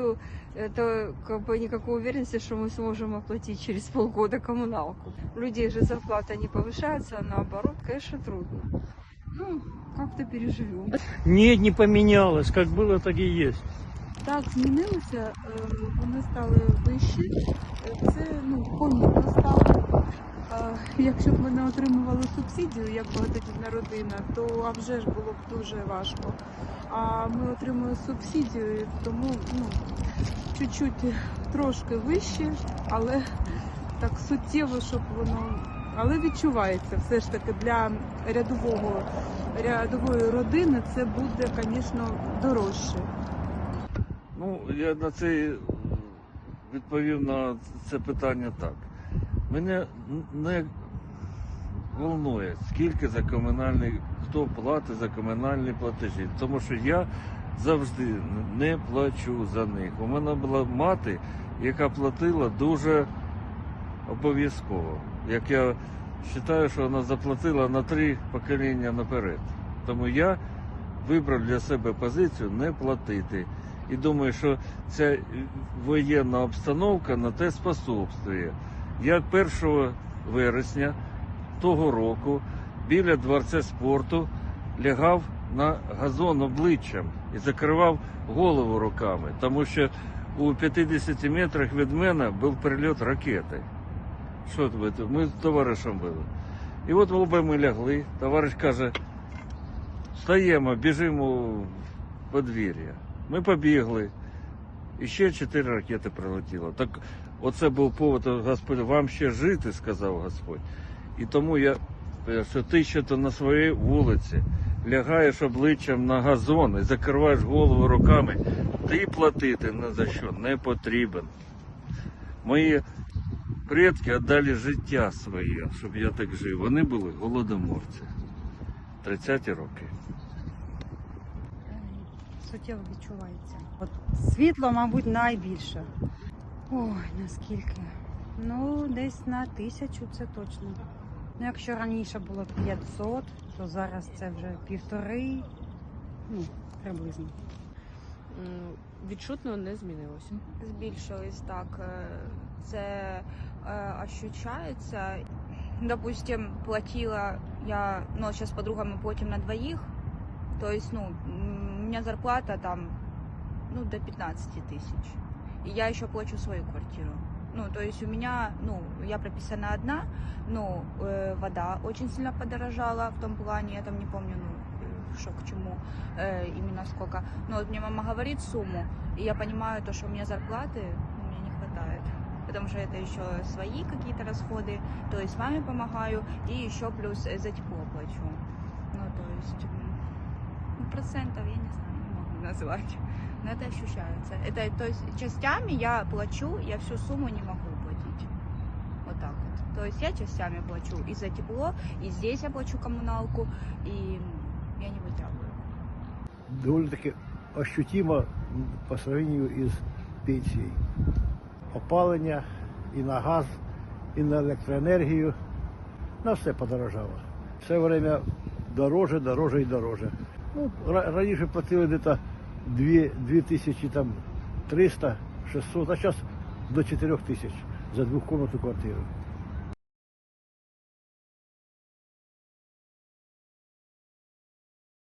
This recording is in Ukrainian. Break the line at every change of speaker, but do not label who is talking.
нету это, как бы, никакой уверенности, что мы сможем оплатить через полгода коммуналку. У людей же зарплата не повышается, а наоборот, конечно, трудно. Ну, как-то переживем.
Нет, не поменялось. Как было, так и есть.
Так, змінилося, е, вони стали вищі. Е, Це ну, помітно стало. Е, Якщо б ми не отримували субсидію, як багатодітна родина, то а вже ж було б дуже важко. А ми отримуємо субсидію, тому ну, чуть-чуть трошки вище, але так суттєво, щоб воно. Але відчувається все ж таки для рядового рядової родини це буде, звісно, дорожче.
Ну, я на це відповів на це питання так. Мене не волнує, скільки за комунальний, хто платить за комунальні платежі. Тому що я завжди не плачу за них. У мене була мати, яка платила дуже обов'язково. Як я вважаю, що вона заплатила на три покоління наперед. Тому я вибрав для себе позицію не платити. І думаю, що ця воєнна обстановка на те способствує. Я 1 вересня того року біля дворця спорту лягав на газон обличчям і закривав голову руками, тому що у 50 метрах від мене був прильот ракети. Що ви тут? Ми з товаришем були. І от оба ми лягли. Товариш каже, встаємо, біжимо в подвір'я. Ми побігли. І ще чотири ракети прилетіло. Так оце був повод, Господь, вам ще жити, сказав Господь. І тому я, е, що ти ще то на своїй вулиці лягаєш обличчям на газон і закриваєш голову руками, ти платити ні за що не потрібен. Мої предки віддали життя своє, щоб я так жив. Вони були голодоморці. 30-ті роки.
суттєво відчувається. От світло, мабуть, найбільше. Ой, наскільки? Ну, десь на тисячу це точно. Ну, якщо раніше було 500, то зараз це вже півтори, ну, приблизно.
Відчутно не змінилося.
збільшились так. е, Це е, ощущается. Допустим, платила я, ну, сейчас с подругами платим на двоих. То есть, ну, у меня зарплата там, ну, до 15 тысяч. И я еще плачу свою квартиру. Ну, то есть у меня, ну, я прописана одна, ну, э, вода очень сильно подорожала в том плане, я там не помню, ну, э, что к чему, э, именно сколько. Но вот мне мама говорит сумму, и я понимаю то, что у меня зарплаты, ну, мне не хватает. Потому что это еще свои какие-то расходы, то есть маме помогаю, и еще плюс э, за тепло плачу. Ну, то есть, м, ну, процентов я не знаю, не могу назвать. Но это ощущается. Это, то есть, частями я плачу, я всю сумму не могу платить. Вот так вот. То есть я частями плачу и за тепло, и здесь я плачу коммуналку, и я не вытягиваю.
довольно-таки ощутимо по сравнению із пенсією. Опалення і на газ, і на електроенергію. На все подорожало. Все время дороже, дороже і дороже. Ну, раніше платили десь 2, 2 тисячі там 300, 600, а зараз до 4 тисяч за двохкомнатну квартиру.